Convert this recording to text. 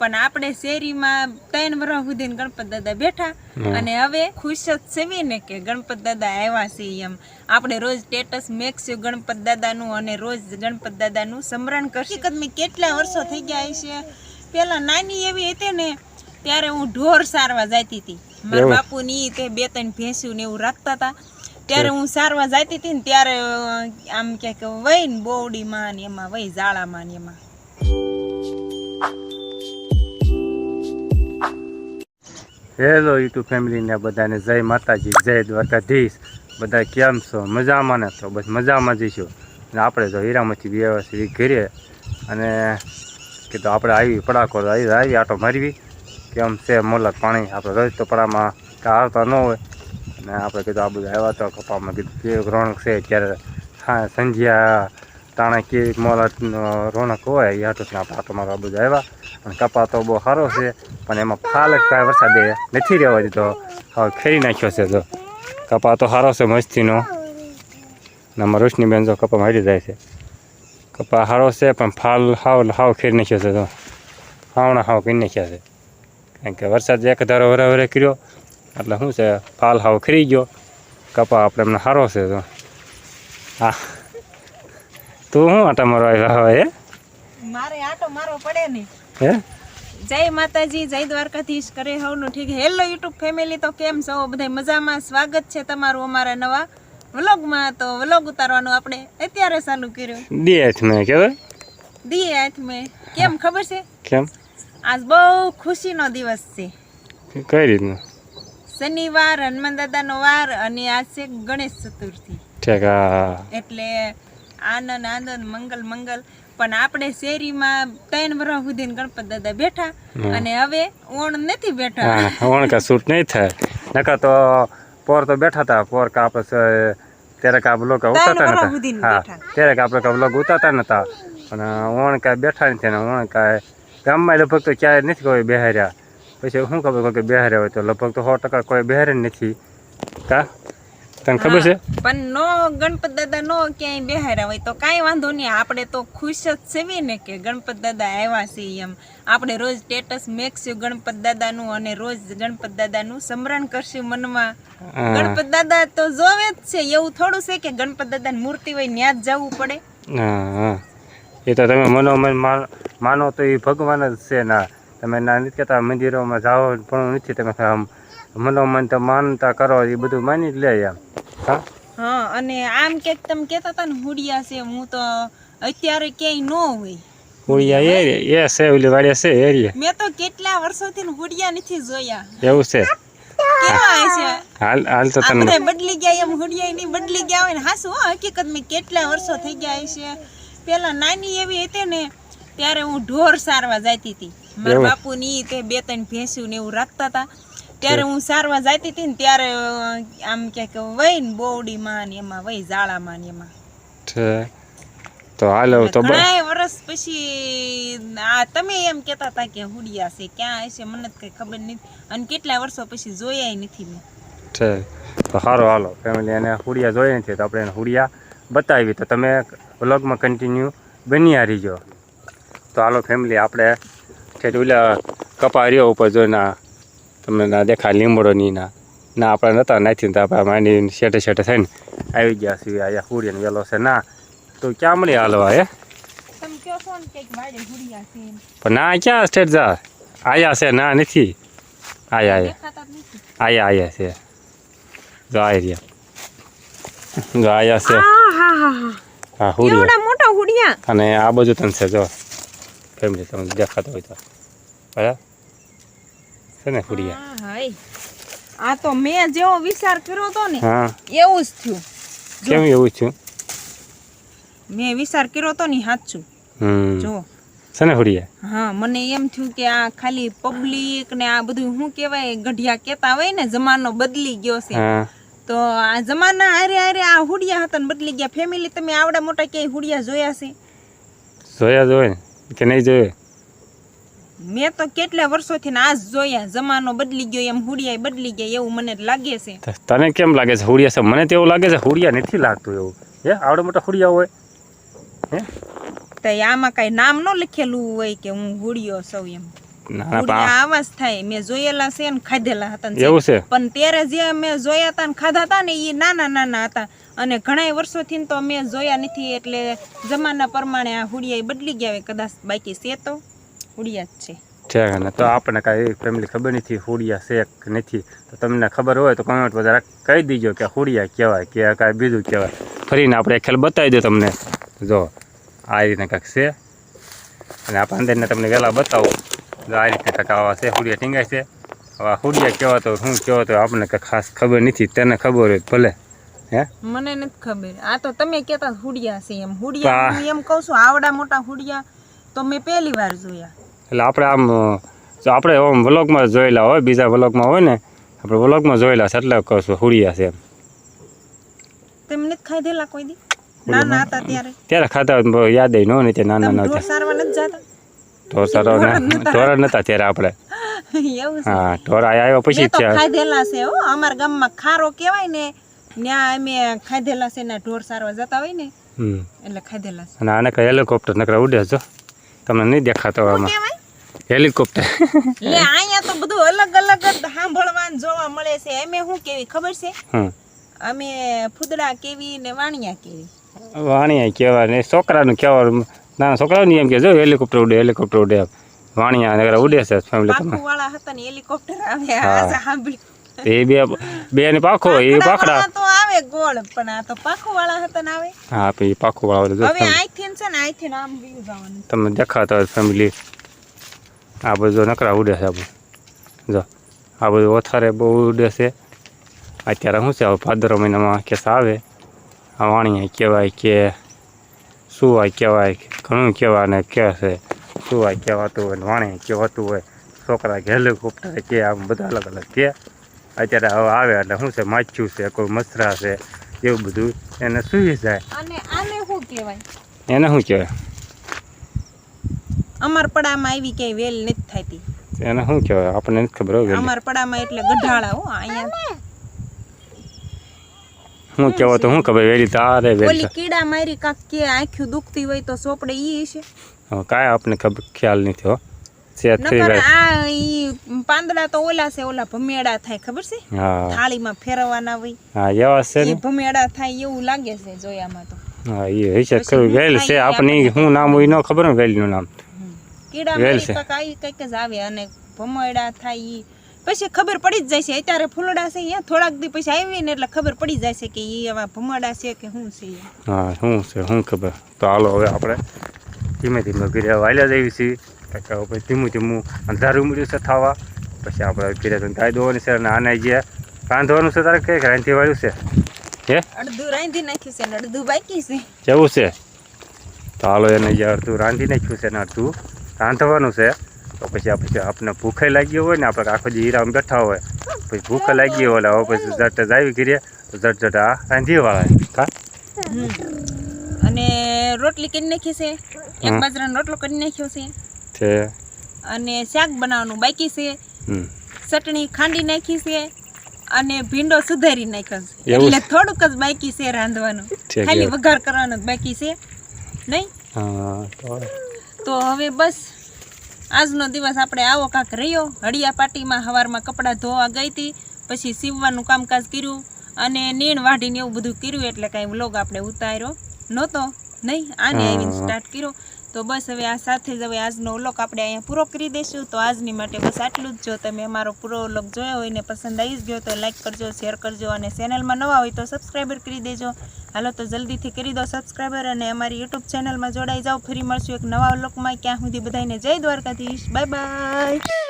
પણ આપણે શેરીમાં ત્રણ વર્ષ સુધી ગણપત દાદા બેઠા. અને હવે ખુશ જ સેવી ને કે ગણપત દાદા આવ્યા છે એમ. આપણે રોજ સ્ટેટસ મેકશું ગણપત દાદાનું અને રોજ ગણપત દાદાનું સમરણ કરશી. હકીકતમાં કેટલા વર્ષો થઈ ગયા છે પેલા નાની એવી હતી ને ત્યારે હું ઢોર સારવા જતી હતી. મારા બાપુ બાપુની તે બે ત્રણ ભેંસ્યું ને એવું રાખતા હતા. ત્યારે હું સારવા જતી હતી ને ત્યારે આમ ક્યાંક વહી ને બોવડીમાં ને એમાં વહી જાળામાં ને એમાં. હેલો યુટ્યુબ ફેમિલીને બધાને જય માતાજી, જય દ્વારકાધીશ. બધા કેમ છો? મજામાં ને? તો બસ મજામાં જઈશું અને આપણે તો હીરામાંથી વ્યવસ્થિત ઘેરીએ અને કીધું આપણે આવી પડાકો આવી આવી આટો મારવી. કેમ છે મોલક પાણી? આપણે રોજ તો પડામાં આવતા ન હોય. અને આપણે કીધું આ બધું આવ્યા તો કપામાં કીધું કેવું રોણક છે ત્યારે હા સંજ્યા તાણે કેવી મોલક રોણક હોય એ હાટું આપણે આટો મારવા બધું આવ્યા. અને કપા તો બહુ સારો છે, પણ એમાં ફાલક કાંઈ વરસાદે નથી રહેવા દીધો હવે ખેરી નાખ્યો છે તો. કપા તો સારો છે મસ્તીનો. ને આમાં રોશનીબેન જો કપા મારી જાય છે. કપા સારો છે, પણ ફાલ હાવ હાવ ખેરી નાખ્યો છે તો. હાવણા હાવ કરી નાખ્યા છે. કારણ કે વરસાદ એક ધારો વરે વરે કર્યો, એટલે શું છે, ફાલ હાવ ખરી ગયો. કપા આપણે એમને સારો છે તો. હા. તું શું આટા મારો આવ્યા હવે મારે આટો મારવો પડે ને. હે? જય માતાજી જય દ્વારકાધીશ કરે હવનું ઠીક. હેલો યુટ્યુબ ફેમિલી તો કેમ છો? બધા મજામાં? સ્વાગત છે તમારું અમારા નવા વ્લોગમાં. તો વ્લોગ ઉતારવાનું આપણે અત્યારે ચાલુ કર્યું. ડેટ મેં કહેવાય દી હાથ મેં. કેમ ખબર છે? કેમ? આજ બહુ ખુશીનો દિવસ છે. કઈ રીતનો? શનિવાર હનુમાન દાદાનો વાર અને આજ છે ગણેશ ચતુર્થી. ઠીક. એટલે આનંદ આનંદ મંગલ મંગલ. પણ આપણે શેરીમાં ત્રણ વર્ષ સુધી ગણપત દાદા બેઠા અને હવે ઓણ નથી બેઠા. ઓણ કા શૂટ નહીં થાય. નકા તો પોર તો બેઠા હતા પોર કા આપણે ત્યારે કા બ્લોક ઉતારતા નતા. હા ત્યારે કા આપણે કા બ્લોગ ઉતારતા નતા. પણ વણકા બેઠા નથી ને વણકા ગામમાં લગભગ તો ક્યાંય નથી કોઈ બેહાર્યા. પછી શું ખબર કોઈ કે બેહાર્યા હોય તો લગભગ તો સો ટકા કોઈ બેહારે નથી. કા? તને ખબર છે? પણ નો ગણપત દાદા નો ક્યાંય બેહાર્યા હોય તો કાંઈ વાંધો નહીં. આપણે તો ખુશ જ સેવી ને કે ગણપત દાદા આવ્યા છે એમ. આપણે રોજ સ્ટેટસ મેકશું ગણપત દાદાનું અને રોજ ગણપત દાદાનું સમરણ કરશું મનમાં. ગણપત દાદા તો જોવે જ છે. એવું થોડું છે કે ગણપત દાદાની મૂર્તિ હોય ત્યાં જ જવું પડે. હા એ તો તમે મનોમન માન- માનો તો એ ભગવાન જ છે ના. તમે ના નથી કહેતા મંદિરોમાં જાઓ પણ નથી તમે આમ મનોમન તો માનતા કરો એ બધું માની જ લે એમ. હા? હા અને આમ કે તમે કહેતા હતા ને હુડિયા છે હું તો અત્યારે ક્યાંય ન હોય. ઉડિયા એ એ છે ઓલી વાડિયા છે એરિયા મેં તો કેટલા વર્ષોથી હુડિયા નથી જોયા. એવું છે? હાલ હાલ તો તને બધા બદલી ગયા એમ હુડિયા નહીં બદલી ગયા હોય ને હાસુ કેટલા વર્ષો થઈ ગયા છે. પેલા નાની એવી હતી ને ત્યારે હું ઢોર સારવા જતી હતી. મારા બાપુ ની તે બે ત્રણ ભેંસ્યું ને એવું રાખતા હતા. ત્યારે હું સારવા જતી હતી ને ત્યારે આમ ક્યાંક વહી ને બોવડીમાં ને એમાં વહી ઝાડામાં ને એમાં. તો હાલો તો ઘણા વર્ષ પછી આ તમે એમ કહેતા હતા કે હુડિયા છે ક્યાં હશે મને તો કઈ ખબર નથી. અને કેટલા વર્ષો પછી જોયા નથી મેં. છે. તો સારું હાલો ફેમિલી એને હુડિયા જોઈએ નથી તો આપણે એને હુડિયા બતાવી તો તમે વ્લોગમાં કન્ટિન્યુ બન્યા રહીજો. તો હાલો ફેમિલી આપણે ઠેઠ ઓલા કપા રહ્યો ઉપર જોઈને તમને ના દેખાય લીમડો નહીં ના. ના આપણે નતા નાખી તો આપણે માંડી શેઠે શેઠે થઈને આવી ગયા છીએ. અહીંયા હુડિયાનો વેલો છે. ના તો ક્યાં મળી હાલવા હે? પણ ના ક્યાં સ્ટેટ જા? આયા છે ના નથી. આયા આયા. નથી. આયા આયા છે. જો આ રહ્યા. જો આયા છે. હા હા હા. હા હુડિયા એવડા મોટા હુડિયા અને આ બાજુ તને છે જો. ફેમિલી તમને દેખાતો હોય તો. બરાબર? છે ફુડિયા હા, હાય. આ તો મેં જેવો વિચાર કર્યો તો ને હા. એવું જ થયું. કેમ એવું થયું? મેં વિચાર કર્યો તો ને સાચું. જો. સને ફુડિયા હા મને એમ થયું કે આ ખાલી પબ્લિક ને આ બધું શું કહેવાય ગઢિયા કહેતા હોય ને જમાનો બદલી ગયો છે. હા. તો આ જમાના હારે હારે આ હુડિયા હતા ને બદલી ગયા. ફેમિલી તમે આવડા મોટા ક્યાંય હુડિયા જોયા છે? જોયા જોયે કે નહીં જોયે? મેં તો કેટલા વર્ષોથી આ જોયા જમાનો બદલી ગયો એમ હુડિયા બદલી ગયા એવું મને લાગે છે. તને કેમ લાગે છે હુડિયા છે? મને તો એવું લાગે છે હુડિયા નથી લાગતું એવું. હે આવડે મોટા હુડિયા હોય. હે? તો આમાં કઈ નામ ન લખેલું હોય કે હું હુડિયો સૌ એમ. થાય. મેં જોયેલા છે ને ખાધેલા હતા એવું છે? પણ ત્યારે જે મેં જોયા હતા ને ખાધા હતા ને એ નાના નાના હતા. અને ઘણા વર્ષોથી તો મેં જોયા નથી એટલે જમાના પ્રમાણે આ હુડિયા બદલી ગયા હોય. કદાચ બાકી છે તો? હુડિયા જ છે. છે ને તો આપણને કાંઈ ફેમિલી ખબર નથી હુડિયા છે કે નથી. તો તમને ખબર હોય તો કમેન્ટ વધારે કહી દીજો કે હુડિયા કહેવાય કે કાંઈ બીજું કહેવાય. ફરીને આપણે ખ્યાલ બતાવી દો તમને. જો આ રીતના કાંઈક છે. અને આ પાંદરને તમને વહેલા બતાવો. જો આ રીતના કાંઈક આવા છે હુડિયા ટીંગાય છે. હવે આ હુડિયા કહેવાતો શું કહેવાતો આપણને કાંઈ ખાસ ખબર નથી. તને ખબર હોય ભલે. હે? મને નથી ખબર. આ તો તમે કહેતા હુડિયા છે એમ. હુડિયા એમ કહું છું આવડા મોટા હુડિયા તો મેં પહેલી વાર જોયા. એટલે આપણે આમ જો આપણે આમ વ્લોગમાં જોયેલા હોય બીજા વ્લોગમાં હોય ને આપણે વ્લોગમાં જોયેલા છે એટલે કશું હુડિયા છે એમ. ખાધેલા કોઈ દી? નાના હતા ત્યારે. ત્યારે ખાતા હોય તો યાદ ન હોય ને તે નાના તમે ઢોર સારવા નથી જાતા? ઢોર નતા. ત્યારે આપણે. હા ઢોર આવ્યા પછી જ ખાધેલા છે હો. અમારા ગામમાં ખારો કહેવાય ને ત્યાં અમે ખાધેલા છે ને ઢોર સારવા જતા હોય ને એટલે ખાધેલા છે. અને આને કઈ હેલિકોપ્ટર નકરા ઉડે જો તમને નહીં દેખાતો આમાં. હેલિકોપ્ટર. લે અહીંયા તો બધું અલગ અલગ જ સાંભળવાનું જોવા મળે છે. એમે શું કેવી ખબર છે? અમે ફૂદડા કેવી ને વાણિયા કેવી. વાણિયા કેવા ને છોકરાનું કેવા ના છોકરાનું એમ કે જો હેલિકોપ્ટર ઉડે હેલિકોપ્ટર ઉડે વાણિયા નકરા ઉડે છે ફેમિલી તમે વાળા હતા ને હેલિકોપ્ટર આવે આ સાંભળી તો એ બે બે ને પાખો એ પાખડા. તો આવે ગોળ પણ આ તો પાખું વાળા હતા ને આવે. હા પછી પાખું વાળા હવે અહીંથી છે ને અહીંથી આમ વ્યૂ જવાનું તમને દેખાતા ફેમિલી આ બધું નકરા ઉડે છે આપણું જો આ બધું ઓથારે બહુ ઉડે છે. અત્યારે શું છે હવે ભાદરો મહિનામાં કેસ આવે. આ વાણિયા કહેવાય કે સુવાય કહેવાય ઘણું કહેવાય ને કે છે. સુવાય કહેવાતું હોય ને વાણિયા કહેવાતું હોય. છોકરા ઘેલું હેલિકોપ્ટર કે આમ બધા અલગ અલગ કે. અત્યારે હવે આવે એટલે શું છે માચ્યું છે કોઈ મસરા છે એવું બધું. એને સુવી જાય. શું એને શું કહેવાય? અમાર પડામાં આવી ક્યાંય વેલ નથી થતી એને શું કહેવાય? આપણને નથી ખબર હોય અમાર પડામાં એટલે ગઢાળા હો અહીંયા. શું કહેવાય તો શું ખબર? વેલી તારે વેલી ઓલી કીડા મારી કાક કે આંખ્યું દુખતી હોય તો સોપડે ઈ છે કાંઈ આપણને ખબર ખ્યાલ નથી હો. આ પાંદડા તો ઓલા છે ઓલા ભમેડા થાય ખબર છે? થાળીમાં ફેરવવાના હોય. હા એવા છે ને? ભમેડા થાય એવું લાગે છે જોયામાં તો. હા એ હશે ખરું. હું વેલ છે ઈ શું નામ હોય ન ખબર ને વેલનું નામ. કીડા વેલ કઈ છે. કાક આવી જ આવે અને ભમોયડા થાય ઈ. પછી ખબર પડી જ જાય છે અત્યારે ફૂલડા છે અહીંયા થોડાક દી પછી આવી ને એટલે ખબર પડી જાય છે કે ઈ આવા ભમોડા છે કે શું છે. હા શું છે શું ખબર? તો હાલો હવે આપણે ધીમે ધીમે ઘરે વાલ્યા જઈએ છીએ. પછી ધીમું ધીમું અંધારું મળ્યું છે થવા. પછી આપણે ઘરે તો દોવાની છે અને આને જે રાંધવાનું છે તારે કંઈક રાંધી વાળ્યું છે? હે? અડધું રાંધી નાખ્યું છે ને અડધું બાકી છે. જવું છે. તો હાલો એને જે અડધું રાંધી નાખ્યું છે ને અડધું રાંધવાનું છે તો પછી પછી આપણે ભૂખે લાગી હોય ને આપણે આખો જે હીરામાં બેઠા હોય પછી ભૂખે લાગી હોય એટલે હવે પછી ઝટ જ આવી કરીએ તો ઝટ ઝટ આ રાંધી વાળા કા? અને રોટલી કરી નાખી છે એક બાજરાનો રોટલો કરી નાખ્યો છે. છે. અને શાક બનાવવાનું બાકી છે. ચટણી ખાંડી નાખી છે અને ભીંડો સુધારી નાખ્યો છે. એટલે થોડુંક જ બાકી છે રાંધવાનું. ખાલી વઘાર કરવાનો બાકી છે. નહીં? તો હવે બસ આજનો દિવસ આપણે આવો કાંક રહ્યો. હળિયા પાટીમાં સવારમાં કપડાં ધોવા ગઈ હતી, પછી સીવવાનું કામકાજ કર્યું અને નીણ વાઢીને એવું બધું કર્યું એટલે કાંઈ વ્લોગ આપણે ઉતાર્યો નહોતો. નહીં, આને આવીને સ્ટાર્ટ કર્યો. તો બસ હવે આ સાથે જ હવે આજનો વ્લોગ આપણે અહીંયા પૂરો કરી દઈશું. તો આજની માટે બસ આટલું જ. જો તમે અમારો પૂરો વ્લોગ જોયો હોય ને પસંદ આવી જ ગયો તો લાઈક કરજો, શેર કરજો અને ચેનલમાં નવા હોય તો સબસ્ક્રાઈબર કરી દેજો. હાલો તો જલ્દીથી કરી દો સબસ્ક્રાઈબર અને અમારી યુટ્યુબ ચેનલમાં જોડાઈ જાઓ. ફરી મળશું એક નવા વ્લોગમાં. ક્યાં સુધી બધાને જય દ્વારકાધીશ. Bye bye.